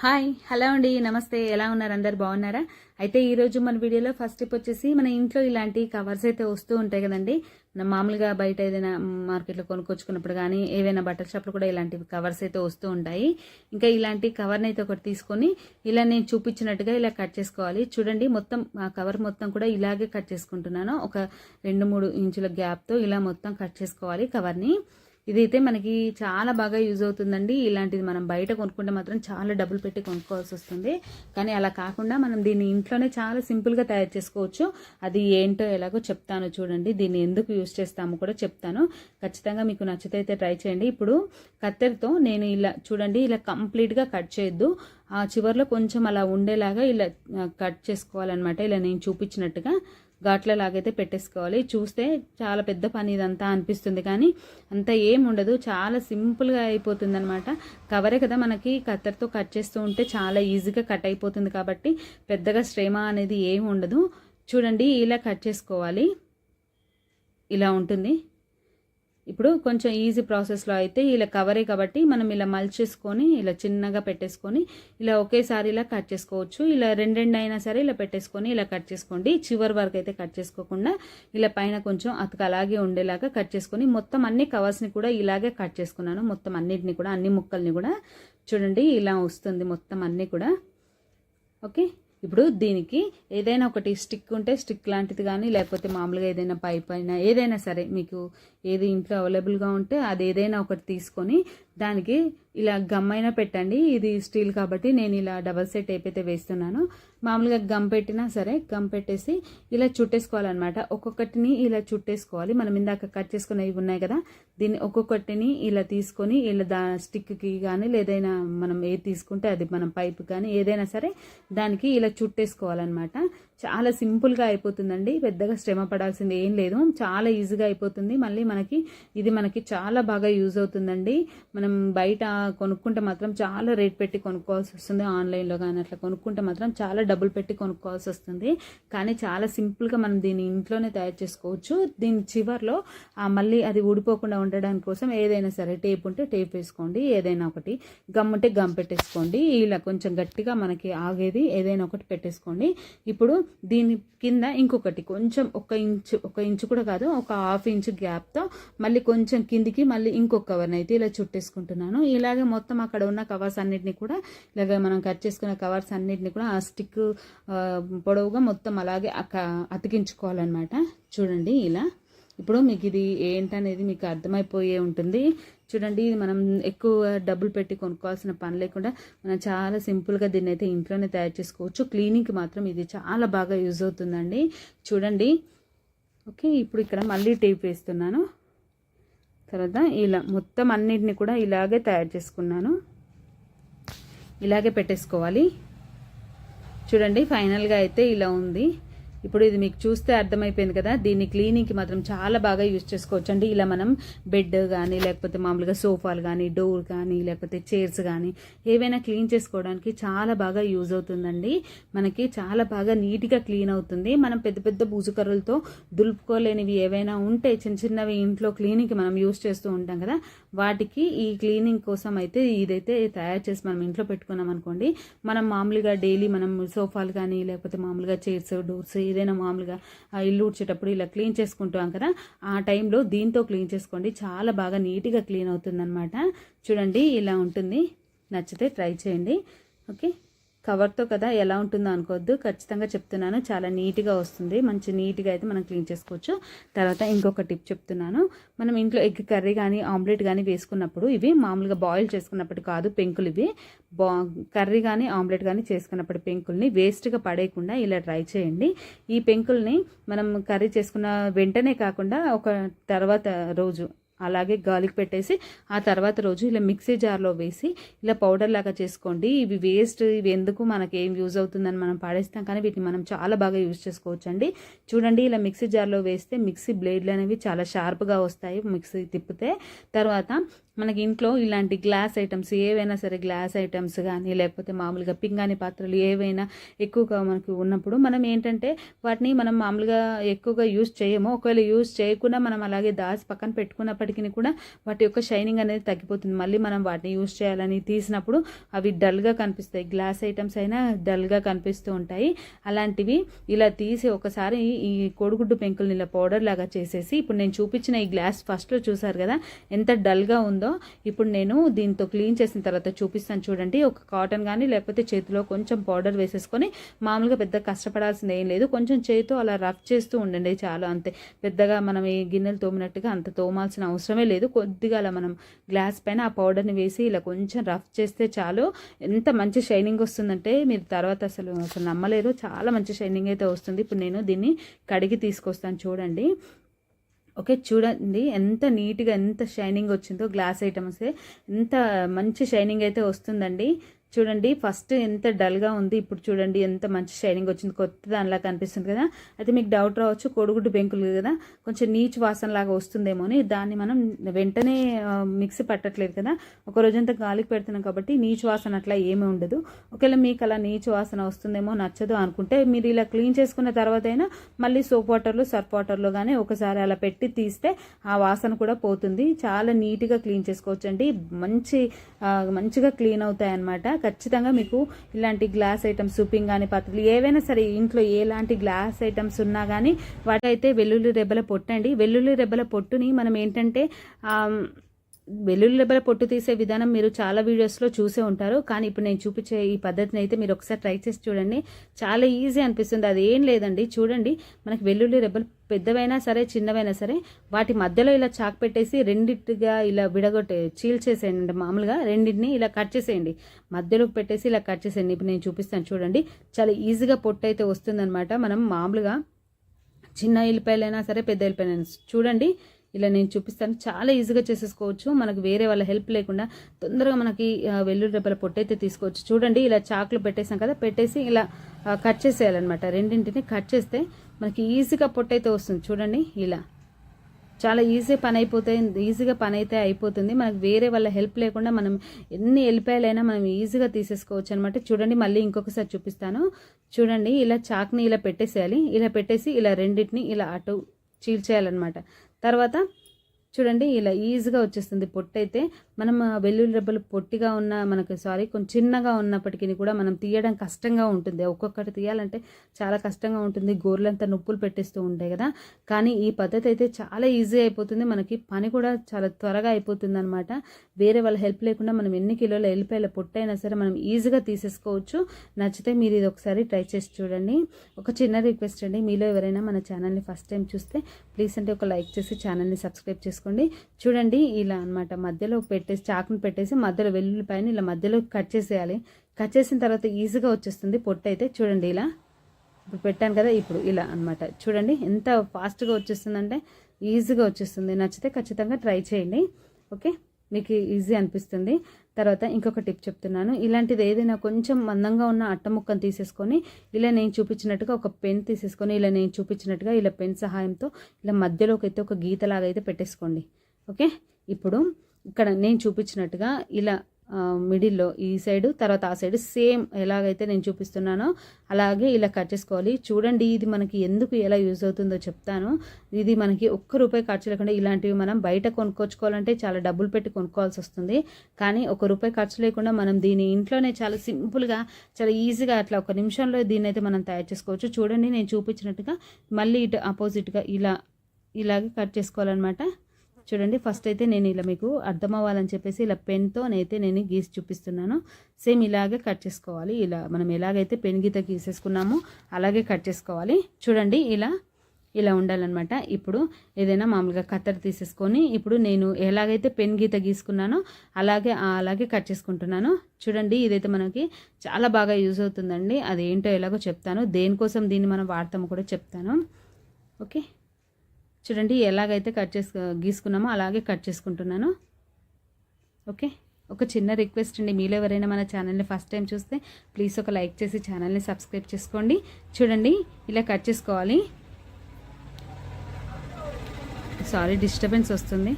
Hi hello అండి నమస్తే. ఎలా ఉన్నారు? అందరు బాగున్నారా? అయితే ఈరోజు మన వీడియోలో ఫస్ట్ టిప్ వచ్చేసి మన ఇంట్లో ఇలాంటి కవర్స్ అయితే వస్తూ ఉంటాయి కదండి. మనం మామూలుగా బయట ఏదైనా మార్కెట్లో కొనుక్కొచ్చుకున్నప్పుడు కానీ ఏవైనా బట్టల షాప్లో కూడా ఇలాంటి కవర్స్ అయితే వస్తూ ఉంటాయి. ఇంకా ఇలాంటి కవర్ని అయితే ఒకటి తీసుకొని ఇలా నేను చూపించినట్టుగా ఇలా కట్ చేసుకోవాలి. చూడండి మొత్తం ఆ కవర్ మొత్తం కూడా ఇలాగే కట్ చేసుకుంటున్నాను. ఒక రెండు మూడు ఇంచుల గ్యాప్తో ఇలా మొత్తం కట్ చేసుకోవాలి కవర్ని. ఇదైతే మనకి చాలా బాగా యూజ్ అవుతుందండి. ఇలాంటిది మనం బయట కొనుక్కుంటే మాత్రం చాలా డబ్బులు పెట్టి కొనుక్కోవాల్సి వస్తుంది. కానీ అలా కాకుండా మనం దీన్ని ఇంట్లోనే చాలా సింపుల్గా తయారు చేసుకోవచ్చు. అది ఏంటో ఎలాగో చెప్తాను చూడండి. దీన్ని ఎందుకు యూజ్ చేస్తామో కూడా చెప్తాను. ఖచ్చితంగా మీకు నచ్చితే అయితే ట్రై చేయండి. ఇప్పుడు కత్తెరతో నేను ఇలా చూడండి ఇలా కంప్లీట్గా కట్ చేయొద్దు. ఆ చివరిలో కొంచెం అలా ఉండేలాగా ఇలా కట్ చేసుకోవాలన్నమాట. ఇలా నేను చూపించినట్టుగా. ఘాట్ల లాగైతే పెట్టేసుకోవాలి. చూస్తే చాలా పెద్ద పని ఇదంతా అనిపిస్తుంది. కానీ అంత ఏం ఉండదు చాలా సింపుల్గా అయిపోతుంది అనమాట కవరే కదా మనకి కత్తెరతో కట్ చేస్తూ ఉంటే చాలా ఈజీగా కట్ అయిపోతుంది కాబట్టి పెద్దగా శ్రమ అనేది ఏమి ఉండదు చూడండి ఇలా కట్ చేసుకోవాలి. ఇలా ఉంటుంది. ఇప్పుడు కొంచెం ఈజీ ప్రాసెస్లో అయితే ఇలా కవరే కాబట్టి మనం ఇలా మల్చేసుకొని ఇలా చిన్నగా పెట్టేసుకొని ఇలా ఒకేసారి ఇలా కట్ చేసుకోవచ్చు. ఇలా రెండెండు అయినా సరే ఇలా పెట్టేసుకొని ఇలా కట్ చేసుకోండి. చివరి వరకు అయితే కట్ చేసుకోకుండా ఇలా పైన కొంచెం అతక అలాగే ఉండేలాగా కట్ చేసుకొని మొత్తం అన్ని కవర్స్ని కూడా ఇలాగే కట్ చేసుకున్నాను. మొత్తం అన్నిటిని కూడా అన్ని ముక్కల్ని కూడా చూడండి ఇలా వస్తుంది మొత్తం అన్నీ కూడా. ఓకే ఇప్పుడు దీనికి ఏదైనా ఒకటి స్టిక్ ఉంటే స్టిక్ లాంటిది కానీ లేకపోతే మామూలుగా ఏదైనా పైప్ అయినా ఏదైనా సరే మీకు ఏది ఇంట్లో అవైలబుల్గా ఉంటే అది ఏదైనా ఒకటి తీసుకొని దానికి ఇలా గమ్ అయినా పెట్టండి. ఇది స్టీల్ కాబట్టి నేను ఇలా డబల్ సెట్ అయితే వేస్తున్నాను. మామూలుగా గమ్ పెట్టినా సరే గమ్ పెట్టేసి ఇలా చుట్టేసుకోవాలన్నమాట. ఒక్కొక్కటిని ఇలా చుట్టేసుకోవాలి. మనం ఇందాక కట్ చేసుకునేవి ఉన్నాయి కదా దీన్ని ఒక్కొక్కటిని ఇలా తీసుకొని ఇలా దా స్టిక్కి కానీ లేదైనా మనం ఏది తీసుకుంటే అది మనం పైప్ కానీ ఏదైనా సరే దానికి ఇలా చుట్టేసుకోవాలన్నమాట. చాలా సింపుల్గా అయిపోతుందండి. పెద్దగా శ్రమ పడాల్సింది ఏం లేదు. చాలా ఈజీగా అయిపోతుంది. మళ్ళీ మనకి ఇది మనకి చాలా బాగా యూజ్ అవుతుందండి. మనం బయట కొనుక్కుంటే మాత్రం చాలా రేట్ పెట్టి కొనుక్కోవాల్సి వస్తుంది. ఆన్లైన్లో కానీ అట్లా కొనుక్కుంటే మాత్రం చాలా డబ్బులు పెట్టి కొనుక్కోవాల్సి వస్తుంది. కానీ చాలా సింపుల్గా మనం దీన్ని ఇంట్లోనే తయారు చేసుకోవచ్చు. దీని చివర్లో మళ్ళీ అది ఊడిపోకుండా ఉండడానికి కోసం ఏదైనా సరే టేప్ ఉంటే టేప్ వేసుకోండి. ఏదైనా ఒకటి. గమ్ ఉంటే గమ్ పెట్టేసుకోండి. ఇలా కొంచెం గట్టిగా మనకి ఆగేది ఏదైనా ఒకటి పెట్టేసుకోండి. ఇప్పుడు దీని కింద ఇంకొకటి. కొంచెం ఒక ఇంచు ఒక ఇంచు కూడా కాదు ఒక హాఫ్ ఇంచు గ్యాప్తో మళ్ళీ కొంచెం కిందికి మళ్ళీ ఇంకొక కవర్ని అయితే ఇలా చుట్టేసుకుంటున్నాను. ఇలాగే మొత్తం అక్కడ ఉన్న కవర్స్ అన్నిటిని కూడా ఇలాగ మనం కట్ చేసుకున్న కవర్స్ అన్నిటిని కూడా ఆ స్టిక్ పొడవుగా మొత్తం అలాగే అతికించుకోవాలన్నమాట. చూడండి ఇలా. ఇప్పుడు మీకు ఇది ఏంటనేది మీకు అర్థమైపోయే ఉంటుంది. చూడండి మనం ఎక్కువ డబ్బులు పెట్టి కొనుక్కోవాల్సిన పని లేకుండా మనం చాలా సింపుల్గా దీన్ని అయితే ఇంట్లోనే తయారు చేసుకోవచ్చు. క్లీనింగ్కి మాత్రం ఇది చాలా బాగా యూజ్ అవుతుందండి. చూడండి. ఓకే ఇప్పుడు ఇక్కడ మళ్ళీ టేప్ వేస్తున్నాను. తర్వాత ఇలా మొత్తం అన్నిటిని కూడా ఇలాగే తయారు చేసుకున్నాను. ఇలాగే పెట్టేసుకోవాలి. చూడండి ఫైనల్గా అయితే ఇలా ఉంది. ఇప్పుడు ఇది మీకు చూస్తే అర్థమైపోయింది కదా దీన్ని క్లీనింగ్కి మాత్రం చాలా బాగా యూజ్ చేసుకోవచ్చు. అండి ఇలా మనం బెడ్ కానీ లేకపోతే మామూలుగా సోఫాలు కానీ డోర్ కానీ లేకపోతే చైర్స్ కానీ ఏవైనా క్లీన్ చేసుకోవడానికి చాలా బాగా యూజ్ అవుతుందండి. మనకి చాలా బాగా నీట్గా క్లీన్ అవుతుంది. మనం పెద్ద పెద్ద బూజుకర్రలతో దులుపుకోలేనివి ఏవైనా ఉంటే చిన్న చిన్నవి ఇంట్లో క్లీనింగ్కి మనం యూజ్ చేస్తూ ఉంటాం కదా వాటికి ఈ క్లీనింగ్ కోసం అయితే ఇదైతే తయారు చేసి మనం ఇంట్లో పెట్టుకున్నాం అనుకోండి మనం మామూలుగా డైలీ మనం సోఫాలు కానీ లేకపోతే మామూలుగా చైర్స్ డోర్స్ ఏదైనా మామూలుగా ఇల్లు ఊడ్చేటప్పుడు ఇలా క్లీన్ చేసుకుంటాం కదా ఆ టైంలో దీంతో క్లీన్ చేసుకోండి. చాలా బాగా నీట్గా క్లీన్ అవుతుందన్నమాట. చూడండి ఇలా ఉంటుంది. నచ్చితే ట్రై చేయండి. ఓకే? కవర్తో కదా ఎలా ఉంటుందో అనుకోవద్దు. ఖచ్చితంగా చెప్తున్నాను. చాలా నీట్గా వస్తుంది. మంచి నీట్గా అయితే మనం క్లీన్ చేసుకోవచ్చు. తర్వాత ఇంకొక టిప్ చెప్తున్నాను. మనం ఇంట్లో ఎగ్ కర్రీ కానీ ఆమ్లెట్ కానీ వేసుకున్నప్పుడు ఇవి మామూలుగా బాయిల్ చేసుకున్నప్పుడు కాదు పెంకులు ఇవి. బా కర్రీ కానీ ఆమ్లెట్ కానీ చేసుకున్నప్పుడు పెంకుల్ని వేస్ట్గా పడేయకుండా ఇలా ట్రై చేయండి. ఈ పెంకుల్ని మనం కర్రీ చేసుకున్న వెంటనే కాకుండా ఒక తర్వాత రోజు అలాగే గాలికి పెట్టేసి ఆ తర్వాత రోజు ఇలా మిక్సీ జార్లో వేసి ఇలా పౌడర్ లాగా చేసుకోండి. ఇవి వేస్ట్ ఇవి ఎందుకు మనకి ఏం యూజ్ అవుతుందని మనం పాడేస్తాం. కానీ వీటిని మనం చాలా బాగా యూజ్ చేసుకోవచ్చు అండి చూడండి ఇలా మిక్సీ జార్లో వేస్తే మిక్సీ బ్లేడ్లు అనేవి చాలా షార్ప్గా వస్తాయి మిక్సీ తిప్పితే. తర్వాత మనకి ఇంట్లో ఇలాంటి గ్లాస్ ఐటమ్స్ ఏవైనా సరే గ్లాస్ ఐటమ్స్ కానీ లేకపోతే మామూలుగా పింగాణి పాత్రలు ఏవైనా ఎక్కువగా మనకు ఉన్నప్పుడు మనం ఏంటంటే వాటిని మనం మామూలుగా ఎక్కువగా యూజ్ చేయము. ఒకవేళ యూజ్ చేయకుండా మనం అలాగే దాచి పక్కన పెట్టుకున్నప్పటికీ కూడా వాటి యొక్క షైనింగ్ అనేది తగ్గిపోతుంది. మళ్ళీ మనం వాటిని యూజ్ చేయాలని తీసినప్పుడు అవి డల్గా కనిపిస్తాయి. గ్లాస్ ఐటమ్స్ అయినా డల్గా కనిపిస్తూ ఉంటాయి. అలాంటివి ఇలా తీసి ఒకసారి ఈ కోడిగుడ్డు పెంకుల్ని ఇలా పౌడర్ లాగా చేసేసి ఇప్పుడు నేను చూపించిన ఈ గ్లాస్ ఫస్ట్లో చూసారు కదా ఎంత డల్గా ఉందో ఇప్పుడు నేను దీంతో క్లీన్ చేసిన తర్వాత చూపిస్తాను చూడండి. ఒక కాటన్ కానీ లేకపోతే చేతిలో కొంచెం పౌడర్ వేసేసుకొని మామూలుగా పెద్ద కష్టపడాల్సింది ఏం లేదు. కొంచెం చేతితో అలా రఫ్ చేస్తూ ఉండండి చాలు అంతే. పెద్దగా మనం ఈ గిన్నెలు తోమినట్టుగా అంత తోమాల్సిన అవసరమే లేదు. కొద్దిగా అలా మనం గ్లాస్ పైన ఆ పౌడర్ని వేసి ఇలా కొంచెం రఫ్ చేస్తే చాలు. ఎంత మంచి షైనింగ్ వస్తుందంటే మీరు తర్వాత అసలు అసలు నమ్మలేరు. చాలా మంచి షైనింగ్ అయితే వస్తుంది. ఇప్పుడు నేను దీన్ని కడిగి తీసుకొస్తాను చూడండి. ఓకే చూడండి ఎంత నీట్గా ఎంత షైనింగ్ వచ్చిందో గ్లాస్ ఐటమ్స్ ఎంత మంచి షైనింగ్ అయితే వస్తుందండి. చూడండి ఫస్ట్ ఎంత డల్గా ఉంది ఇప్పుడు చూడండి ఎంత మంచి షైనింగ్ వచ్చింది కొత్త దానిలా కనిపిస్తుంది కదా. అయితే మీకు డౌట్ రావచ్చు కోడిగుడ్డు బెంకులు కదా కొంచెం నీచు వాసన లాగా వస్తుందేమో అని దాన్ని మనం వెంటనే మిక్సీ పట్టట్లేదు కదా. ఒక రోజంతా గాలికి పెడుతున్నాం కాబట్టి నీచు వాసన అట్లా ఏమీ ఉండదు. ఒకవేళ మీకు అలా నీచు వాసన వస్తుందేమో నచ్చదు అనుకుంటే మీరు ఇలా క్లీన్ చేసుకున్న తర్వాత అయినా మళ్ళీ సోప్ వాటర్లో సర్ఫ్ వాటర్లో కానీ ఒకసారి అలా పెట్టి తీస్తే ఆ వాసన కూడా పోతుంది. చాలా నీట్గా క్లీన్ చేసుకోవచ్చండి. మంచి మంచిగా క్లీన్ అవుతాయి అన్నమాట ఖచ్చితంగా మీకు ఇలాంటి గ్లాస్ ఐటమ్స్ సూపింగ్ కానీ పాత్రలు ఏవైనా సరే ఇంట్లో ఎలాంటి గ్లాస్ ఐటమ్స్ ఉన్నా కానీ వాటైతే వెల్లుల్లి రెబ్బల పొట్టు అండి వెల్లుల్లి రెబ్బల పొట్టుని మనం ఏంటంటే వెల్లుల్లి పొట్టు తీసే విధానం మీరు చాలా వీడియోస్లో చూసే ఉంటారు. కానీ ఇప్పుడు నేను చూపించే ఈ పద్ధతిని అయితే మీరు ఒకసారి ట్రై చేసి చూడండి. చాలా ఈజీ అనిపిస్తుంది. అది ఏం లేదండి. చూడండి. మనకి వెల్లుల్లి రెబ్బలు పెద్దవైనా సరే చిన్నవైనా సరే వాటి మధ్యలో ఇలా చాక్ పెట్టేసి రెండింటిగా ఇలా విడగొట్టే చీల్చేసేయండి మామూలుగా రెండింటిని ఇలా కట్ చేసేయండి. మధ్యలో పెట్టేసి ఇలా కట్ చేసేయండి. ఇప్పుడు నేను చూపిస్తాను చూడండి. చాలా ఈజీగా పొట్టు అయితే వస్తుందన్నమాట. మనం మామూలుగా చిన్న ఎల్లిపాయలైనా సరే పెద్ద ఎల్లిపాయలైనా చూడండి. ఇలా నేను చూపిస్తాను. చాలా ఈజీగా చేసేసుకోవచ్చు. మనకు వేరే వాళ్ళ హెల్ప్ లేకుండా తొందరగా మనకి వెల్లుల్లి రెబ్బల పొట్టయితే తీసుకోవచ్చు. చూడండి ఇలా చాకులు పెట్టేసాం కదా పెట్టేసి ఇలా కట్ చేసేయాలన్నమాట. రెండింటిని కట్ చేస్తే మనకి ఈజీగా పొట్టయితే వస్తుంది. చూడండి ఇలా. చాలా ఈజీ పని అయిపోతాయి ఈజీగా పని అయితే అయిపోతుంది. మనకు వేరే వాళ్ళ హెల్ప్ లేకుండా మనం ఎన్ని వెళ్ళిపోయాలైనా మనం ఈజీగా తీసేసుకోవచ్చు అనమాట చూడండి మళ్ళీ ఇంకొకసారి చూపిస్తాను. చూడండి ఇలా చాక్ని ఇలా పెట్టేసేయాలి. ఇలా పెట్టేసి ఇలా రెండింటిని ఇలా అటు చీల్చేయాలన్నమాట తర్వాత చూడండి ఇలా ఈజీగా వచ్చేస్తుంది పొట్టు అయితే. మనం వెల్లుల్లి రెబ్బలు పొట్టిగా ఉన్న మనకు సారీ కొంచెం చిన్నగా ఉన్నప్పటికీ కూడా మనం తీయడం కష్టంగా ఉంటుంది. ఒక్కొక్కటి తీయాలంటే చాలా కష్టంగా ఉంటుంది. గోర్లంతా నొప్పులు పెట్టేస్తూ ఉంటాయి కదా. కానీ ఈ పద్ధతి అయితే చాలా ఈజీ అయిపోతుంది. మనకి పని కూడా చాలా త్వరగా అయిపోతుంది అనమాట వేరే వాళ్ళ హెల్ప్ లేకుండా మనం ఎన్ని కిలోల వెళ్ళిపోయేలా పొట్టైనా సరే మనం ఈజీగా తీసేసుకోవచ్చు. నచ్చితే మీరు ఇది ఒకసారి ట్రై చేసి చూడండి. ఒక చిన్న రిక్వెస్ట్ అండి. మీలో ఎవరైనా మన ఛానల్ని ఫస్ట్ టైం చూస్తే ప్లీజ్ అంటే ఒక లైక్ చేసి ఛానల్ని సబ్స్క్రైబ్ చేసుకోండి. చూడండి ఇలా అనమాట మధ్యలో పెట్టేసి చాకుని పెట్టేసి మధ్యలో వెల్లుల్లిపాయని ఇలా మధ్యలో కట్ చేసేయాలి. కట్ చేసిన తర్వాత ఈజీగా వచ్చేస్తుంది పొట్టు అయితే. చూడండి ఇలా. ఇప్పుడు పెట్టాను కదా ఇప్పుడు ఇలా అనమాట చూడండి ఎంత ఫాస్ట్గా వచ్చేస్తుందంటే ఈజీగా వచ్చేస్తుంది. నచ్చితే ఖచ్చితంగా ట్రై చేయండి. ఓకే? మీకు ఈజీ అనిపిస్తుంది. తర్వాత ఇంకొక టిప్ చెప్తున్నాను. ఇలాంటిది ఏదైనా కొంచెం మందంగా ఉన్న అట్ట ముక్కను తీసేసుకొని ఇలా నేను చూపించినట్టుగా ఒక పెన్ తీసేసుకొని ఇలా నేను చూపించినట్టుగా ఇలా పెన్ సహాయంతో ఇలా మధ్యలోకి అయితే ఒక గీతలాగా అయితే పెట్టేసుకోండి. ఓకే? ఇప్పుడు ఇక్కడ నేను చూపించినట్టుగా ఇలా మిడిల్లో ఈ సైడు తర్వాత ఆ సైడ్ సేమ్ ఎలాగైతే నేను చూపిస్తున్నానో అలాగే ఇలా కట్ చేసుకోవాలి. చూడండి ఇది మనకి ఎందుకు ఎలా యూజ్ అవుతుందో చెప్తాను. ఇది మనకి ఒక్క రూపాయి ఖర్చు లేకుండా ఇలాంటివి మనం బయట కొనుక్కోవాలంటే చాలా డబ్బులు పెట్టి కొనుక్కోవాల్సి వస్తుంది. కానీ ఒక రూపాయి ఖర్చు లేకుండా మనం దీని ఇంట్లోనే చాలా సింపుల్గా చాలా ఈజీగా అట్లా ఒక నిమిషంలో దీన్ని అయితే మనం తయారు చేసుకోవచ్చు. చూడండి నేను చూపించినట్టుగా మళ్ళీ ఇటు ఆపోజిట్గా ఇలా ఇలాగే కట్ చేసుకోవాలన్నమాట. చూడండి ఫస్ట్ అయితే నేను ఇలా మీకు అర్థం అవ్వాలని చెప్పేసి ఇలా పెన్తో అయితే నేను గీసి చూపిస్తున్నాను. సేమ్ ఇలాగే కట్ చేసుకోవాలి. ఇలా మనం ఎలాగైతే పెన్ గీత గీసేసుకున్నామో అలాగే కట్ చేసుకోవాలి. చూడండి ఇలా ఇలా ఉండాలన్నమాట. ఇప్పుడు ఏదైనా మామూలుగా కత్తెర తీసేసుకొని ఇప్పుడు నేను ఎలాగైతే పెన్ గీత గీసుకున్నానో అలాగే అలాగే కట్ చేసుకుంటున్నాను. చూడండి ఇదైతే మనకి చాలా బాగా యూజ్ అవుతుందండి. అదేంటో ఎలాగో చెప్తాను. దేనికోసం దీన్ని మనం వాడతాము కూడా చెప్తాను. ఓకే చూడండి ఎలాగైతే కట్ చేసు గీసుకున్నామో అలాగే కట్ చేసుకుంటున్నాను. ఓకే? ఒక చిన్న రిక్వెస్ట్ అండి మీలో ఎవరైనా మన ఛానల్ని ఫస్ట్ టైం చూస్తే ప్లీజ్ ఒక లైక్ చేసి ఛానల్ని సబ్స్క్రైబ్ చేసుకోండి. చూడండి ఇలా కట్ చేసుకోవాలి. సారీ డిస్టర్బెన్స్ వస్తుంది.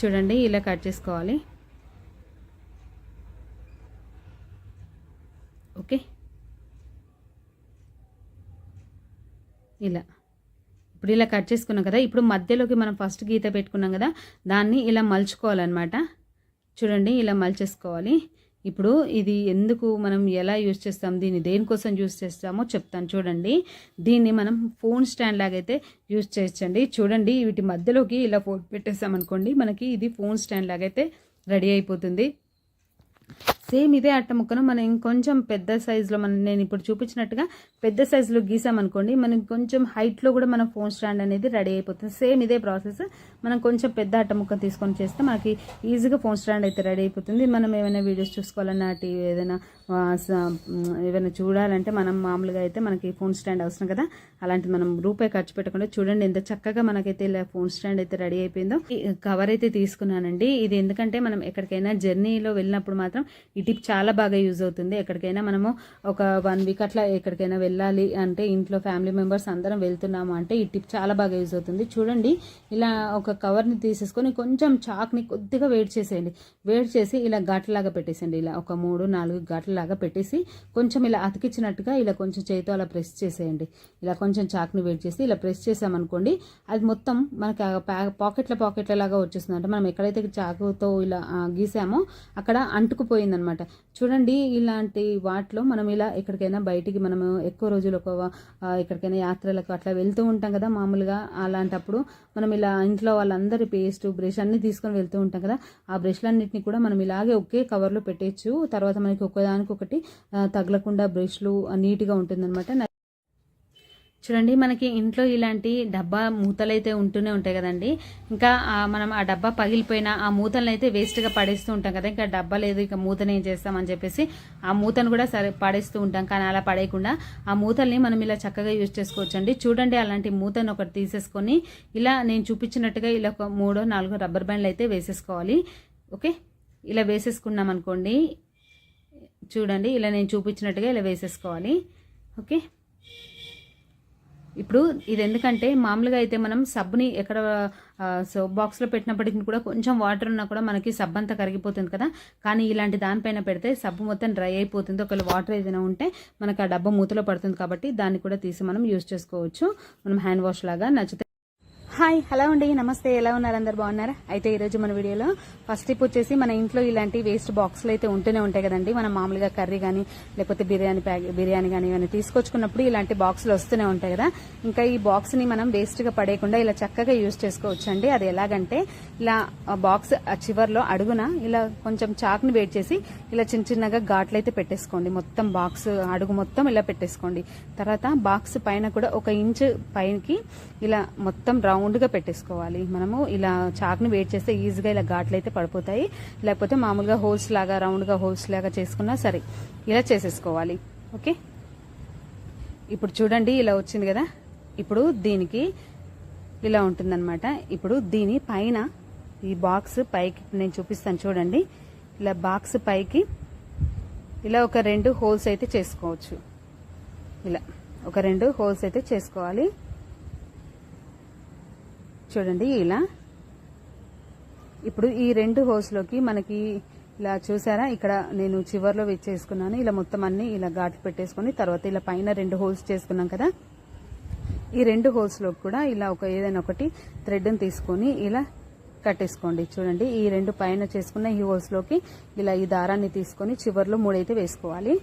చూడండి ఇలా కట్ చేసుకోవాలి. ఓకే? ఇలా. ఇప్పుడు ఇలా కట్ చేసుకున్నాం కదా ఇప్పుడు మధ్యలోకి మనం ఫస్ట్ గీత పెట్టుకున్నాం కదా దాన్ని ఇలా మలుచుకోవాలన్నమాట. చూడండి ఇలా మలిచేసుకోవాలి. ఇప్పుడు ఇది ఎందుకు మనం ఎలా యూజ్ చేస్తాం దీన్ని దేనికోసం యూజ్ చేస్తామో చెప్తాను చూడండి. దీన్ని మనం ఫోన్ స్టాండ్ లాగైతే యూజ్ చేయొచ్చండి. చూడండి వీటి మధ్యలోకి ఇలా ఫోన్ పెట్టేసామనుకోండి మనకి ఇది ఫోన్ స్టాండ్ లాగైతే రెడీ అయిపోతుంది. సేమ్ ఇదే అట్ట ముక్కను మనం ఇంకొంచెం పెద్ద సైజులో మనం నేను ఇప్పుడు చూపించినట్టుగా పెద్ద సైజులో గీసామనుకోండి మనం కొంచెం హైట్లో కూడా మన ఫోన్ స్టాండ్ అనేది రెడీ అయిపోతుంది. సేమ్ ఇదే ప్రాసెస్ మనం కొంచెం పెద్ద అట్ట ముక్క తీసుకొని చేస్తే మనకి ఈజీగా ఫోన్ స్టాండ్ అయితే రెడీ అయిపోతుంది. మనం ఏమైనా వీడియోస్ చూసుకోవాలన్నా టీవీ ఏదైనా ఏమైనా చూడాలంటే మనం మామూలుగా అయితే మనకి ఫోన్ స్టాండ్ అవసరం కదా. అలాంటి మనం రూపాయి ఖర్చు పెట్టకుండా చూడండి ఎంత చక్కగా మనకైతే ఇలా ఫోన్ స్టాండ్ అయితే రెడీ అయిపోయిందో. కవర్ అయితే తీసుకున్నానండి. ఇది ఎందుకంటే మనం ఎక్కడికైనా జర్నీలో వెళ్ళినప్పుడు మాత్రం ఈ టిప్ చాలా బాగా యూజ్ అవుతుంది. ఎక్కడికైనా మనము ఒక వన్ వీక్ అట్లా ఎక్కడికైనా వెళ్ళాలి అంటే ఇంట్లో ఫ్యామిలీ మెంబర్స్ అందరం వెళ్తున్నాము అంటే ఈ టిప్ చాలా బాగా యూజ్ అవుతుంది. చూడండి ఇలా ఒక కవర్ని తీసేసుకొని కొంచెం చాక్ని కొద్దిగా వేడి చేసేయండి. వేడి చేసి ఇలా ఘాట్లాగా పెట్టేసేయండి. ఇలా ఒక మూడు నాలుగు ఘాట్లలాగా పెట్టేసి కొంచెం ఇలా అతికించినట్టుగా ఇలా కొంచెం చేతితో అలా ప్రెస్ చేసేయండి. ఇలా కొంచెం చాక్ని వేడి చేసి ఇలా ప్రెస్ చేసామనుకోండి అది మొత్తం మనకి పాకెట్ల పాకెట్ల లాగా వచ్చేస్తుంది అంటే మనం ఎక్కడైతే చాకుతో ఇలా గీసామో అక్కడ అంటుకుపోయిందనమాట. చూడండి ఇలాంటి వాటిలో మనం ఇలా ఎక్కడికైనా బయటికి మనము ఎక్కువ రోజులు ఒక ఎక్కడికైనా యాత్రలకు అట్లా వెళ్తూ ఉంటాం కదా మామూలుగా. అలాంటప్పుడు మనం ఇలా ఇంట్లో వాళ్ళందరి పేస్ట్ బ్రష్ అన్ని తీసుకొని వెళ్తూ ఉంటాం కదా. ఆ బ్రష్లన్నింటినీ కూడా మనం ఇలాగే ఒకే కవర్లో పెట్టేయచ్చు. తర్వాత మనకి ఒకదానికొకటి తగలకుండా బ్రష్లు నీట్గా ఉంటుందన్నమాట. చూడండి మనకి ఇంట్లో ఇలాంటి డబ్బా మూతలు అయితే ఉంటూనే ఉంటాయి కదండి. ఇంకా మనం ఆ డబ్బా పగిలిపోయిన ఆ మూతలను అయితే వేస్ట్గా పడేస్తూ ఉంటాం కదా. ఇంకా డబ్బా లేదు ఇక మూతను ఏం చేస్తామని చెప్పేసి ఆ మూతను కూడా సరే పడేస్తూ ఉంటాం. కానీ అలా పడేయకుండా ఆ మూతల్ని మనం ఇలా చక్కగా యూజ్ చేసుకోవచ్చు అండి చూడండి అలాంటి మూతను ఒకటి తీసేసుకొని ఇలా నేను చూపించినట్టుగా ఇలా ఒక మూడో నాలుగో రబ్బర్ బ్యాండ్లు అయితే వేసేసుకోవాలి. ఓకే? ఇలా వేసేసుకున్నాం అనుకోండి చూడండి ఇలా నేను చూపించినట్టుగా ఇలా వేసేసుకోవాలి. ఓకే? ఇప్పుడు ఇది ఎందుకంటే మామూలుగా అయితే మనం సబ్బుని ఎక్కడ సోప్ బాక్స్లో పెట్టినప్పటికీ కూడా కొంచెం వాటర్ ఉన్నా కూడా మనకి సబ్బు అంతా కరిగిపోతుంది కదా. కానీ ఇలాంటి దానిపైన పెడితే సబ్బు మొత్తం డ్రై అయిపోతుంది. ఒకవేళ వాటర్ ఏదైనా ఉంటే మనకు ఆ డబ్బా మూతలో పడుతుంది కాబట్టి దాన్ని కూడా తీసి మనం యూజ్ చేసుకోవచ్చు. మనం హ్యాండ్ వాష్ లాగా నచ్చితే హాయ్ హలో అండి నమస్తే ఎలా ఉన్నారు అందరు బాగున్నారా? అయితే ఈరోజు మన వీడియోలో ఫస్ట్ టిప్ వచ్చేసి మన ఇంట్లో ఇలాంటి వేస్ట్ బాక్సులు అయితే ఉంటూనే ఉంటాయి కదండి. మనం మామూలుగా కర్రీ కానీ లేకపోతే బిర్యానీ ప్యాక్ బిర్యానీ కానీ ఇవన్నీ తీసుకొచ్చుకున్నప్పుడు ఇలాంటి బాక్సులు వస్తూనే ఉంటాయి కదా. ఇంకా ఈ బాక్స్ని మనం వేస్ట్గా పడేయకుండా ఇలా చక్కగా యూజ్ చేసుకోవచ్చు అండి అది ఎలాగంటే ఇలా బాక్స్ ఆ చివర్లో అడుగున ఇలా కొంచెం చాక్ని వేట్ చేసి ఇలా చిన్న చిన్నగా ఘాట్లు అయితే పెట్టేసుకోండి. మొత్తం బాక్స్ అడుగు మొత్తం ఇలా పెట్టేసుకోండి. తర్వాత బాక్స్ పైన కూడా ఒక ఇంచ్ పైనకి ఇలా మొత్తం రౌండ్ రౌండ్గా పెట్టేసుకోవాలి. మనము ఇలా చాక్ని వెయిట్ చేస్తే ఈజీగా ఇలా ఘాట్లు అయితే పడిపోతాయి. లేకపోతే మామూలుగా హోల్స్ లాగా రౌండ్గా హోల్స్ లాగా చేసుకున్నా సరే ఇలా చేసేసుకోవాలి. ఓకే? ఇప్పుడు చూడండి ఇలా వచ్చింది కదా? ఇప్పుడు దీనికి ఇలా ఉంటుందన్నమాట. ఇప్పుడు దీని పైన ఈ బాక్స్ పైకి నేను చూపిస్తాను చూడండి. ఇలా బాక్స్ పైకి ఇలా ఒక రెండు హోల్స్ అయితే చేసుకోవచ్చు. ఇలా ఒక రెండు హోల్స్ అయితే చేసుకోవాలి. చూడండి ఇలా. ఇప్పుడు ఈ రెండు హోల్స్లోకి మనకి ఇలా చూసారా? ఇక్కడ నేను చివర్లో వేసేసుకున్నాను ఇలా మొత్తం అన్ని ఇలా ఘాట్లు పెట్టేసుకొని తర్వాత ఇలా పైన రెండు హోల్స్ చేసుకున్నాం కదా? ఈ రెండు హోల్స్లో కూడా ఇలా ఒక ఏదైనా ఒకటి థ్రెడ్ని తీసుకొని ఇలా కట్టేసుకోండి. చూడండి ఈ రెండు పైన చేసుకున్న ఈ హోల్స్లోకి ఇలా ఈ దారాన్ని తీసుకొని చివర్లో మూడైతే వేసుకోవాలి.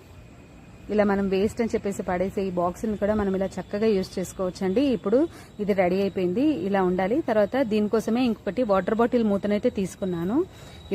ఇలా మనం వేస్ట్ అని చెప్పేసి పడేసే ఈ బాక్స్ని కూడా మనం ఇలా చక్కగా యూజ్ చేసుకోవచ్చండి. ఇప్పుడు ఇది రెడీ అయిపోయింది. ఇలా ఉండాలి. తర్వాత దీనికోసమే ఇంకొకటి వాటర్ బాటిల్ మూతనైతే తీసుకున్నాను.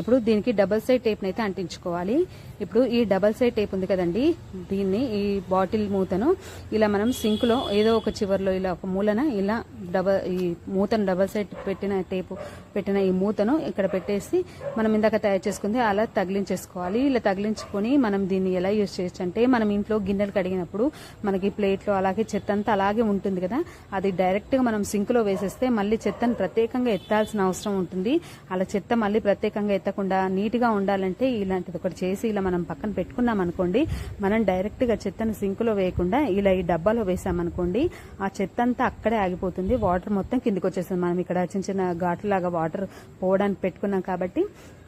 ఇప్పుడు దీనికి డబల్ సైడ్ టేప్ని అయితే అంటించుకోవాలి. ఇప్పుడు ఈ డబల్ సైడ్ టేప్ ఉంది కదండి దీన్ని ఈ బాటిల్ మూతను ఇలా మనం సింక్లో ఏదో ఒక చివర్లో ఇలా ఒక మూలన ఇలా డబల్ ఈ మూతను డబల్ సైడ్ పెట్టిన టేపు పెట్టిన ఈ మూతను ఇక్కడ పెట్టేసి మనం ఇందాక తయారు చేసుకుంది అలా తగిలించేసుకోవాలి. ఇలా తగిలించుకొని మనం దీన్ని ఎలా యూజ్ చేయొచ్చు అంటే మనం ఇంట్లో గిన్నెలు కడిగినప్పుడు మనకి ప్లేట్లో అలాగే చెత్త అంతా అలాగే ఉంటుంది కదా. అది డైరెక్ట్గా మనం సింక్లో వేసేస్తే మళ్ళీ చెత్తను ప్రత్యేకంగా ఎత్తాల్సిన అవసరం ఉంటుంది. అలా చెత్త మళ్ళీ ప్రత్యేకంగా ఎత్తకుండా నీట్గా ఉండాలంటే ఇలాంటిది ఒకటి చేసి ఇలా మనం పక్కన పెట్టుకున్నాం అనుకోండి మనం డైరెక్ట్గా చెత్తను సింకులో వేయకుండా ఇలా ఈ డబ్బాలో వేసామనుకోండి ఆ చెత్త అంతా అక్కడే ఆగిపోతుంది. వాటర్ మొత్తం కిందికి వచ్చేస్తుంది. మనం ఇక్కడ చిన్న చిన్న ఘాట్లాగా వాటర్ పోవడానికి పెట్టుకున్నాం కాబట్టి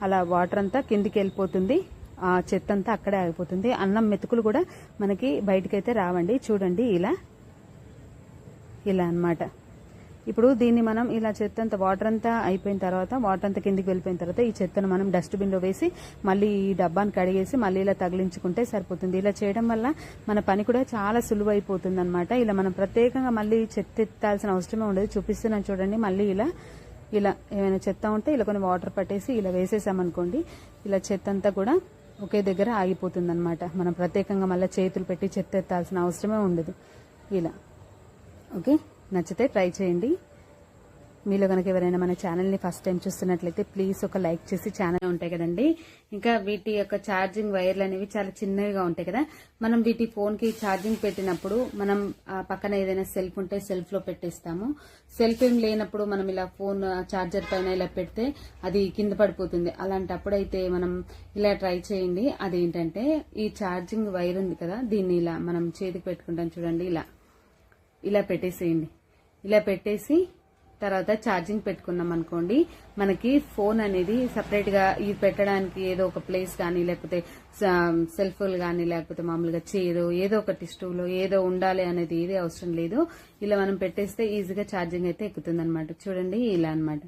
అలా వాటర్ అంతా కిందికి వెళ్ళిపోతుంది. చెత్త అంతా అక్కడే ఆగిపోతుంది. అన్నం మెతుకులు కూడా మనకి బయటకైతే రావండి. చూడండి ఇలా. ఇలా అన్నమాట. ఇప్పుడు దీన్ని మనం ఇలా చెత్త అంతా వాటర్ అంతా అయిపోయిన తర్వాత వాటర్ అంతా కిందికి వెళ్ళిపోయిన తర్వాత ఈ చెత్తను మనం డస్ట్బిన్లో వేసి మళ్ళీ ఈ డబ్బాని కడిగేసి మళ్ళీ ఇలా తగిలించుకుంటే సరిపోతుంది. ఇలా చేయడం వల్ల మన పని కూడా చాలా సులువు అయిపోతుంది అనమాట ఇలా మనం ప్రత్యేకంగా మళ్ళీ చెత్త ఎత్తాల్సిన అవసరమే ఉండదు. చూపిస్తున్నాను చూడండి. మళ్ళీ ఇలా ఇలా ఏమైనా చెత్త ఉంటే ఇలా కొన్ని వాటర్ పట్టేసి ఇలా వేసేసామనుకోండి ఇలా చెత్త అంతా కూడా ఒకే దగ్గర ఆగిపోతుంది అనమాట మనం ప్రత్యేకంగా మళ్ళీ చేతులు పెట్టి చెత్త ఎత్తాల్సిన అవసరమే ఉండదు. ఇలా. ఓకే? నచ్చితే ట్రై చేయండి. మీలో కనుక ఎవరైనా మన ఛానల్ని ఫస్ట్ టైం చూస్తున్నట్లయితే ప్లీజ్ ఒక లైక్ చేసి ఛానల్ ఉంటాయి కదండి. ఇంకా వీటి యొక్క ఛార్జింగ్ వైర్లు అనేవి చాలా చిన్నవిగా ఉంటాయి కదా. మనం వీటి ఫోన్కి ఛార్జింగ్ పెట్టినప్పుడు మనం పక్కన ఏదైనా సెల్ఫ్ ఉంటే సెల్ఫ్లో పెట్టేస్తాము. సెల్ఫ్ ఏం లేనప్పుడు మనం ఇలా ఫోన్ ఛార్జర్ పైన ఇలా పెడితే అది కింద పడిపోతుంది. అలాంటప్పుడు అయితే మనం ఇలా ట్రై చేయండి. అదేంటంటే ఈ ఛార్జింగ్ వైర్ ఉంది కదా దీన్ని ఇలా మనం చేతికి పెట్టుకుంటాం చూడండి ఇలా. ఇలా పెట్టేసేయండి. ఇలా పెట్టేసి తర్వాత ఛార్జింగ్ పెట్టుకున్నాం అనుకోండి మనకి ఫోన్ అనేది సపరేట్గా ఇది పెట్టడానికి ఏదో ఒక ప్లేస్ కానీ లేకపోతే సెల్ఫోన్ కానీ లేకపోతే మామూలుగా చైర్ ఏదో ఒకటి స్టూలో ఏదో ఉండాలి అనేది ఏది అవసరం లేదు. ఇలా మనం పెట్టేస్తే ఈజీగా ఛార్జింగ్ అయితే ఎక్కుతుంది అనమాట చూడండి ఇలా అన్నమాట.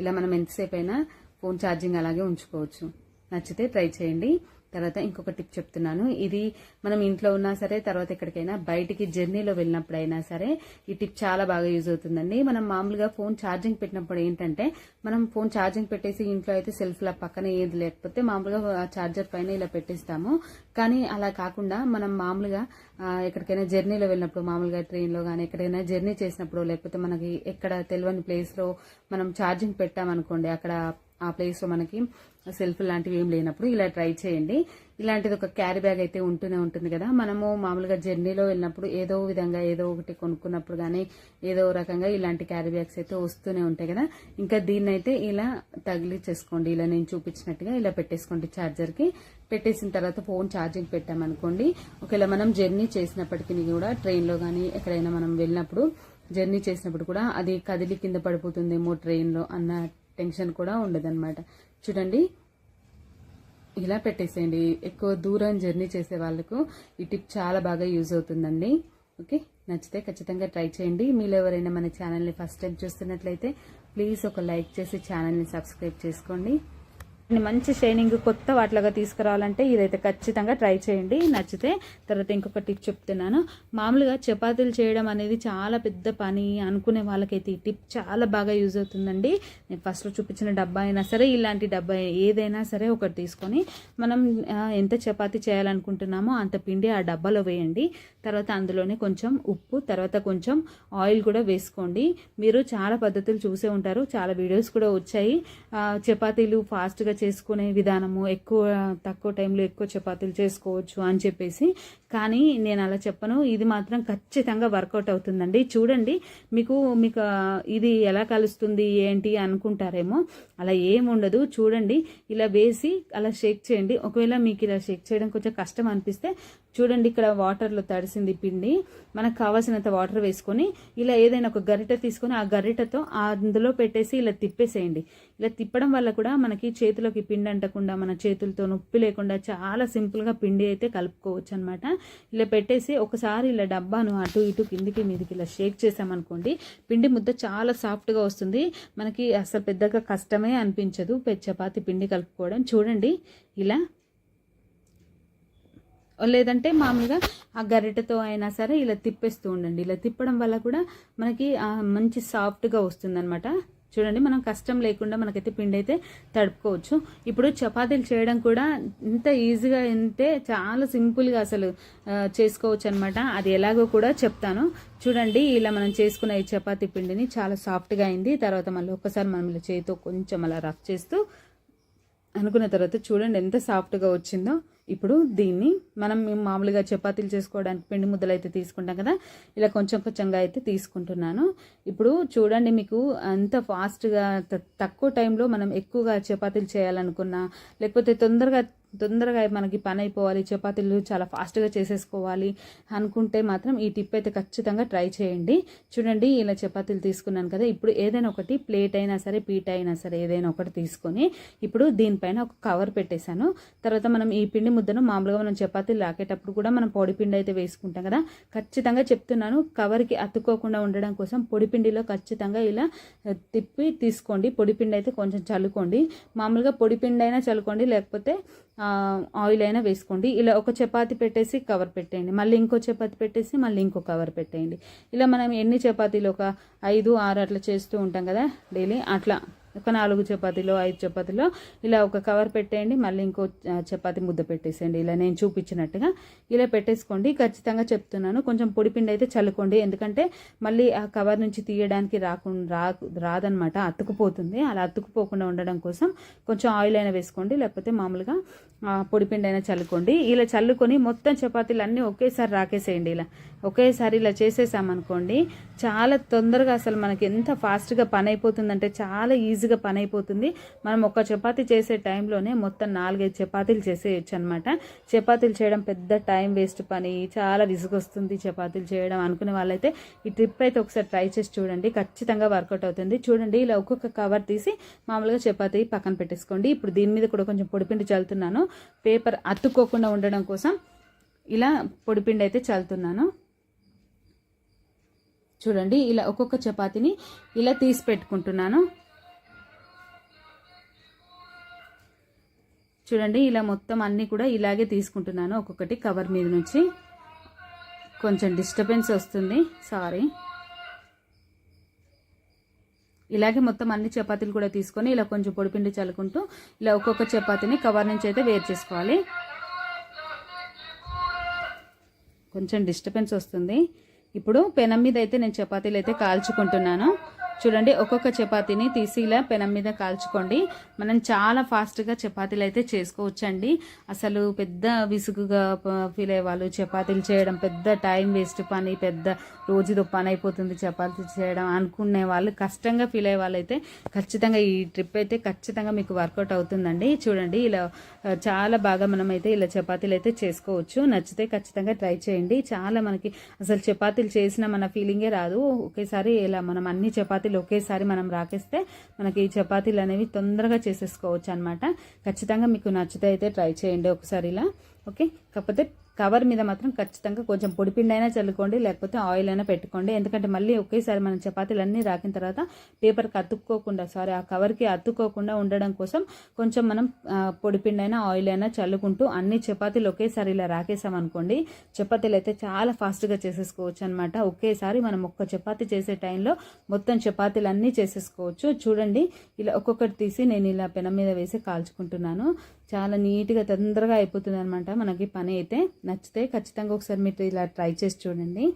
ఇలా మనం ఎంతసేపు అయినా ఫోన్ ఛార్జింగ్ అలాగే ఉంచుకోవచ్చు. నచ్చితే ట్రై చేయండి. తర్వాత ఇంకొక టిప్ చెప్తున్నాను. ఇది మనం ఇంట్లో ఉన్నా సరే తర్వాత ఎక్కడికైనా బయటికి జర్నీలో వెళ్ళినప్పుడైనా సరే ఈ టిప్ చాలా బాగా యూజ్ అవుతుందండి. మనం మామూలుగా ఫోన్ ఛార్జింగ్ పెట్టినప్పుడు ఏంటంటే మనం ఫోన్ ఛార్జింగ్ పెట్టేసి ఇంట్లో అయితే సెల్ఫ్లా పక్కన ఏది లేకపోతే మామూలుగా ఛార్జర్ పైన ఇలా పెట్టేస్తాము. కానీ అలా కాకుండా మనం మామూలుగా ఎక్కడికైనా జర్నీలో వెళ్ళినప్పుడు మామూలుగా ట్రైన్లో కానీ ఎక్కడైనా జర్నీ చేసినప్పుడు లేకపోతే మనకి ఎక్కడ తెలియని ప్లేస్లో మనం ఛార్జింగ్ పెట్టామనుకోండి అక్కడ ఆ ప్లేస్లో మనకి సెల్ఫ్ లాంటివి ఏం లేనప్పుడు ఇలా ట్రై చేయండి. ఇలాంటిది ఒక క్యారీ బ్యాగ్ అయితే ఉంటూనే ఉంటుంది కదా. మనము మామూలుగా జర్నీలో వెళ్ళినప్పుడు ఏదో విధంగా ఏదో ఒకటి కొనుక్కున్నప్పుడు కానీ ఏదో రకంగా ఇలాంటి క్యారీ బ్యాగ్స్ అయితే వస్తూనే ఉంటాయి కదా. ఇంకా దీన్ని అయితే ఇలా తగిలిచ్చేసుకోండి. ఇలా నేను చూపించినట్టుగా ఇలా పెట్టేసుకోండి ఛార్జర్కి పెట్టేసిన తర్వాత ఫోన్ ఛార్జింగ్ పెట్టామనుకోండి ఒకవేళ మనం జర్నీ చేసినప్పటికీ కూడా ట్రైన్లో కానీ ఎక్కడైనా మనం వెళ్ళినప్పుడు జర్నీ చేసినప్పుడు కూడా అది కదిలి కింద పడిపోతుందేమో ట్రైన్లో అన్నట్టు అన్న టెన్షన్ కూడా ఉండదన్నమాట. చూడండి ఇలా పెట్టేసేయండి. ఎక్కువ దూరం జర్నీ చేసే వాళ్ళకు ఈ టిప్ చాలా బాగా యూజ్ అవుతుందండి. ఓకే? నచ్చితే ఖచ్చితంగా ట్రై చేయండి. మీలో ఎవరైనా మన ఛానల్ని ఫస్ట్ టైం చూస్తున్నట్లయితే ప్లీజ్ ఒక లైక్ చేసి ఛానల్ని సబ్స్క్రైబ్ చేసుకోండి. మంచి షైనింగ్ కొత్త వాటిలాగా తీసుకురావాలంటే ఇదైతే ఖచ్చితంగా ట్రై చేయండి. నచ్చితే తర్వాత ఇంకొక టిప్ చెప్తున్నాను. మామూలుగా చపాతీలు చేయడం అనేది చాలా పెద్ద పని అనుకునే వాళ్ళకైతే ఈ టిప్ చాలా బాగా యూజ్ అవుతుందండి. నేను ఫస్ట్లో చూపించిన డబ్బా అయినా సరే ఇలాంటి డబ్బా ఏదైనా సరే ఒకటి తీసుకొని మనం ఎంత చపాతీ చేయాలనుకుంటున్నామో అంత పిండి ఆ డబ్బాలో వేయండి. తర్వాత అందులోనే కొంచెం ఉప్పు తర్వాత కొంచెం ఆయిల్ కూడా వేసుకోండి. మీరు చాలా పద్ధతులు చూసే ఉంటారు. చాలా వీడియోస్ కూడా వచ్చాయి. చపాతీలు ఫాస్ట్గా చేసుకునే విధానము ఎక్కువ తక్కువ టైంలో ఎక్కువ చపాతీలు చేసుకోవచ్చు అని చెప్పేసి. కానీ నేను అలా చెప్పను. ఇది మాత్రం ఖచ్చితంగా వర్కౌట్ అవుతుందండి. చూడండి మీకు మీకు ఇది ఎలా కలుస్తుంది ఏంటి అనుకుంటారేమో. అలా ఏముండదు చూడండి ఇలా వేసి అలా షేక్ చేయండి. ఒకవేళ మీకు ఇలా షేక్ చేయడం కొంచెం కష్టం అనిపిస్తే చూడండి ఇక్కడ వాటర్లో తడిసింది పిండి. మనకు కావాల్సినంత వాటర్ వేసుకొని ఇలా ఏదైనా ఒక గరిట తీసుకొని ఆ గరిటతో అందులో పెట్టేసి ఇలా తిప్పేసేయండి. ఇలా తిప్పడం వల్ల కూడా మనకి చేతిలోకి పిండి అంటకుండా మన చేతులతో నొప్పి లేకుండా చాలా సింపుల్గా పిండి అయితే కలుపుకోవచ్చు అనమాట ఇలా పెట్టేసి ఒకసారి ఇలా డబ్బాను అటు ఇటు కిందికి మీదికి ఇలా షేక్ చేసామనుకోండి పిండి ముద్ద చాలా సాఫ్ట్గా వస్తుంది. మనకి అసలు పెద్దగా కష్టమే అనిపించదు చపాతి పిండి కలుపుకోవడం. చూడండి ఇలా. లేదంటే మామూలుగా ఆ గరిటెతో అయినా సరే ఇలా తిప్పేస్తూ ఉండండి. ఇలా తిప్పడం వల్ల కూడా మనకి మంచి సాఫ్ట్గా వస్తుందన్నమాట. చూడండి మనం కష్టం లేకుండా మనకైతే పిండి అయితే తడుపుకోవచ్చు. ఇప్పుడు చపాతీలు చేయడం కూడా ఇంత ఈజీగా ఉంటే చాలా సింపుల్గా అసలు చేసుకోవచ్చు అనమాట అది ఎలాగో కూడా చెప్తాను. చూడండి ఇలా మనం చేసుకున్న ఈ చపాతీ పిండిని చాలా సాఫ్ట్గా అయింది. తర్వాత మళ్ళీ ఒక్కసారి మనం ఇలా చేతితో కొంచెం అలా రఫ్ చేస్తూ అనుకున్న తర్వాత చూడండి ఎంత సాఫ్ట్గా వచ్చిందో. ఇప్పుడు దీన్ని మనం మేము మామూలుగా చపాతీలు చేసుకోవడానికి పిండి ముద్దలు అయితే తీసుకుంటాం కదా ఇలా కొంచెం కొంచెంగా అయితే తీసుకుంటున్నాను. ఇప్పుడు చూడండి మీకు అంత ఫాస్ట్గా త- తక్కువ టైంలో మనం ఎక్కువగా చపాతీలు చేయాలనుకున్నా లేకపోతే తొందరగా తొందరగా మనకి పని అయిపోవాలి చపాతీలు చాలా ఫాస్ట్గా చేసేసుకోవాలి అనుకుంటే మాత్రం ఈ టిప్ అయితే ఖచ్చితంగా ట్రై చేయండి. చూడండి ఇలా చపాతీలు తీసుకున్నాను కదా ఇప్పుడు ఏదైనా ఒకటి ప్లేట్ అయినా సరే పీట అయినా సరే ఏదైనా ఒకటి తీసుకొని ఇప్పుడు దీనిపైన ఒక కవర్ పెట్టేశాను. తర్వాత మనం ఈ పిండి ముద్దను మామూలుగా మనం చపాతీలు రాకేటప్పుడు కూడా మనం పొడిపిండి అయితే వేసుకుంటాం కదా ఖచ్చితంగా చెప్తున్నాను కవర్కి అతుక్కోకుండా ఉండడం కోసం పొడిపిండిలో ఖచ్చితంగా ఇలా తిప్పి తీసుకోండి. పొడిపిండి అయితే కొంచెం చల్లుకోండి. మామూలుగా పొడిపిండి అయినా చల్లుకోండి లేకపోతే ఆయిల్ అయినా వేసుకోండి. ఇలా ఒక చపాతి పెట్టేసి కవర్ పెట్టేయండి. మళ్ళీ ఇంకో చపాతి పెట్టేసి మళ్ళీ ఇంకో కవర్ పెట్టేయండి. ఇలా మనం ఎన్ని చపాతీలు ఒక ఐదు ఆరు అట్లా చేస్తూ ఉంటాం కదా డైలీ. అట్లా ఒక నాలుగు చపాతీలో ఐదు చపాతీలో ఇలా ఒక కవర్ పెట్టేయండి మళ్ళీ ఇంకో చపాతి ముద్ద పెట్టేసేయండి. ఇలా నేను చూపించినట్టుగా ఇలా పెట్టేసుకోండి. ఖచ్చితంగా చెప్తున్నాను కొంచెం పొడిపిండి అయితే చల్లుకోండి. ఎందుకంటే మళ్ళీ ఆ కవర్ నుంచి తీయడానికి రాకుండా రా రాదనమాట అతుకుపోతుంది. అలా అతుకుపోకుండా ఉండడం కోసం కొంచెం ఆయిల్ అయినా వేసుకోండి లేకపోతే మామూలుగా పొడిపిండి అయినా చల్లుకోండి. ఇలా చల్లుకొని మొత్తం చపాతీలు అన్నీ ఒకేసారి రాకేసేయండి ఇలా. ఒకేసారి ఇలా చేసేసామనుకోండి చాలా తొందరగా అసలు మనకి ఎంత ఫాస్ట్గా పని అయిపోతుందంటే చాలా ఈజీగా పని అయిపోతుంది మనం ఒక చపాతి చేసే టైంలోనే మొత్తం నాలుగైదు చపాతీలు చేసేయచ్చు అనమాట చపాతీలు చేయడం పెద్ద టైం వేస్ట్ పని. చాలా విసుగొస్తుంది చపాతీలు చేయడం అనుకునే వాళ్ళైతే ఈ ట్రిప్ అయితే ఒకసారి ట్రై చేసి చూడండి. ఖచ్చితంగా వర్కౌట్ అవుతుంది. చూడండి ఇలా ఒక్కొక్క కవర్ తీసి మామూలుగా చపాతీ పక్కన పెట్టేసుకోండి. ఇప్పుడు దీని మీద కూడా కొంచెం పొడిపిండి చల్లుతున్నాను. పేపర్ అతుక్కోకుండా ఉండడం కోసం ఇలా పొడిపిండి అయితే చల్లుతున్నాను. చూడండి ఇలా ఒక్కొక్క చపాతీని ఇలా తీసి పెట్టుకుంటున్నాను. చూడండి ఇలా మొత్తం అన్నీ కూడా ఇలాగే తీసుకుంటున్నాను. ఒక్కొక్కటి కవర్ మీద నుంచి కొంచెం డిస్టర్బెన్స్ వస్తుంది. సారీ ఇలాగే మొత్తం అన్ని చపాతీలు కూడా తీసుకొని ఇలా కొంచెం పొడిపిండి చల్లుకుంటూ ఇలా ఒక్కొక్క చపాతీని కవర్ నుంచి అయితే వేరు చేసుకోవాలి. కొంచెం డిస్టర్బెన్స్ వస్తుంది. ఇప్పుడు పెనం మీద అయితే నేను చపాతీలు అయితే కాల్చుకుంటున్నాను. చూడండి ఒక్కొక్క చపాతీని తీసి ఇలా పెనం మీద కాల్చుకోండి. మనం చాలా ఫాస్ట్గా చపాతీలు అయితే చేసుకోవచ్చండి. అసలు పెద్ద విసుగుగా ఫీల్ అయ్యేవాళ్ళు చపాతీలు చేయడం పెద్ద టైం వేస్ట్ పని పెద్ద రోజుదో పని అయిపోతుంది చపాతీ చేయడం అనుకునే వాళ్ళు కష్టంగా ఫీల్ అయ్యే వాళ్ళు అయితే ఖచ్చితంగా ఈ ట్రిప్ అయితే ఖచ్చితంగా మీకు వర్కౌట్ అవుతుందండి. చూడండి ఇలా చాలా బాగా మనం అయితే ఇలా చపాతీలు అయితే చేసుకోవచ్చు. నచ్చితే ఖచ్చితంగా ట్రై చేయండి. చాలా మనకి అసలు చపాతీలు చేసిన మన ఫీలింగే రాదు. ఒకేసారి ఇలా మనం అన్ని చపాతీ చపాతీలు ఒకేసారి మనం రాకేస్తే మనకి ఈ చపాతీలు అనేవి తొందరగా చేసేసుకోవచ్చు అనమాట ఖచ్చితంగా మీకు నచ్చితే అయితే ట్రై చేయండి ఒకసారి ఇలా. ఓకే? కాకపోతే కవర్ మీద మాత్రం ఖచ్చితంగా కొంచెం పొడిపిండి అయినా చల్లుకోండి లేకపోతే ఆయిల్ అయినా పెట్టుకోండి. ఎందుకంటే మళ్ళీ ఒకేసారి మనం చపాతీలు అన్నీ రాకిన తర్వాత పేపర్కి అతుక్కోకుండా సారీ ఆ కవర్కి అతుక్కోకుండా ఉండడం కోసం కొంచెం మనం పొడిపిండి అయినా ఆయిల్ అయినా చల్లుకుంటూ అన్ని చపాతీలు ఒకేసారి ఇలా రాకేసామనుకోండి చపాతీలు అయితే చాలా ఫాస్ట్గా చేసేసుకోవచ్చు అనమాట ఒకేసారి మనం ఒక్క చపాతీ చేసే టైంలో మొత్తం చపాతీలు అన్నీ చేసేసుకోవచ్చు. చూడండి ఇలా ఒక్కొక్కటి తీసి నేను ఇలా పెనం మీద వేసి కాల్చుకుంటున్నాను. చాలా నీట్గా తొందరగా అయిపోతుంది అనమాట మనకి పని అయితే నచ్చితే ఖచ్చితంగా ఒకసారి మీరు ఇలా ట్రై చేసి చూడండి.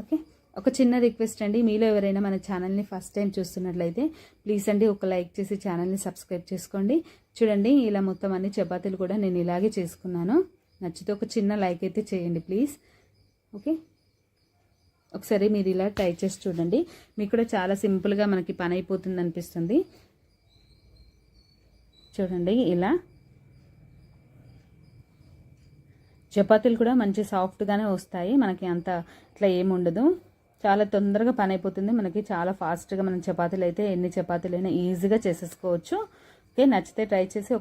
ఓకే? ఒక చిన్న రిక్వెస్ట్ అండి. మీలో ఎవరైనా మన ఛానల్ని ఫస్ట్ టైం చూస్తున్నట్లయితే ప్లీజ్ అండి ఒక లైక్ చేసి ఛానల్ని సబ్స్క్రైబ్ చేసుకోండి. చూడండి ఇలా మొత్తం అన్ని చపాతీలు కూడా నేను ఇలాగే చేసుకున్నాను. నచ్చితే ఒక చిన్న లైక్ అయితే చేయండి ప్లీజ్. ఓకే? ఒకసారి మీరు ఇలా ట్రై చేసి చూడండి. మీకు కూడా చాలా సింపుల్గా మనకి పని అయిపోతుంది అనిపిస్తుంది. చూడండి ఇలా చపాతీలు కూడా మంచి సాఫ్ట్గానే వస్తాయి. మనకి అంత ఇట్లా ఏముండదు చాలా తొందరగా పని అయిపోతుంది. మనకి చాలా ఫాస్ట్గా మనం చపాతీలు అయితే ఎన్ని చపాతీలు అయినా ఈజీగా చేసేసుకోవచ్చు. ఓకే నచ్చితే ట్రై చేసి